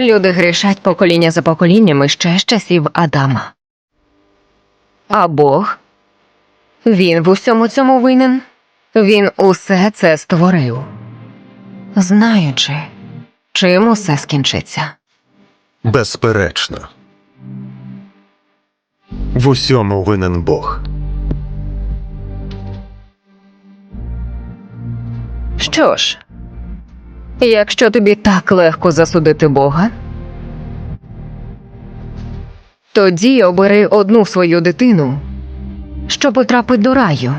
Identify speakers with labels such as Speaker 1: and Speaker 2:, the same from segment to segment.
Speaker 1: Люди грішать покоління за поколіннями ще з часів Адама. А Бог? Він в усьому цьому винен. Він усе це створив. Знаючи, чим усе скінчиться.
Speaker 2: Безперечно. В усьому винен Бог.
Speaker 1: Що ж, якщо тобі так легко засудити Бога, тоді обери одну свою дитину, що потрапить до раю,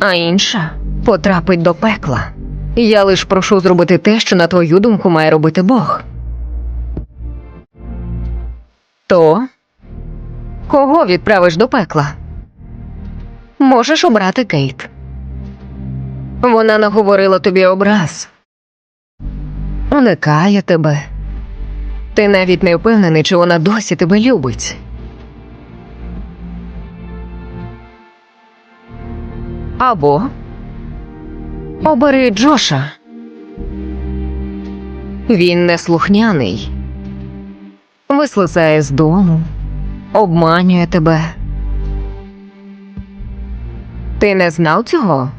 Speaker 1: а інша потрапить до пекла. Я лиш прошу зробити те, що, на твою думку, має робити Бог. То кого відправиш до пекла? Можеш обрати Кейт. Вона наговорила тобі образ. Уникає тебе. Ти навіть не впевнений, чи вона досі тебе любить. Або обери Джоша. Він неслухняний. Вислизає з дому, обманює тебе. Ти не знав цього?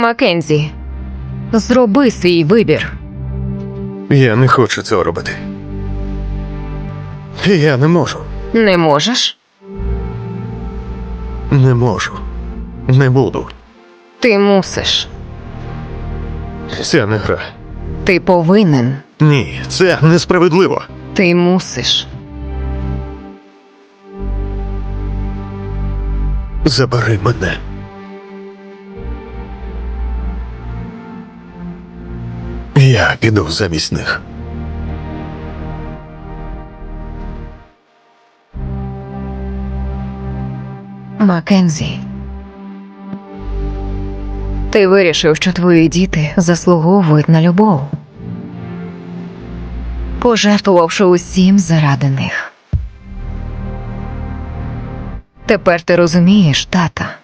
Speaker 1: Маккензі, зроби свій вибір.
Speaker 2: Я не хочу цього робити. Я не можу.
Speaker 1: Не можеш?
Speaker 2: Не можу. Не буду.
Speaker 1: Ти мусиш.
Speaker 2: Це не гра.
Speaker 1: Ти повинен.
Speaker 2: Ні, це несправедливо.
Speaker 1: Ти мусиш.
Speaker 2: Забери мене. Я піду замість них.
Speaker 1: Маккензі. Ти вирішив, що твої діти заслуговують на любов, пожертвувавши усім заради них. Тепер ти розумієш, тата.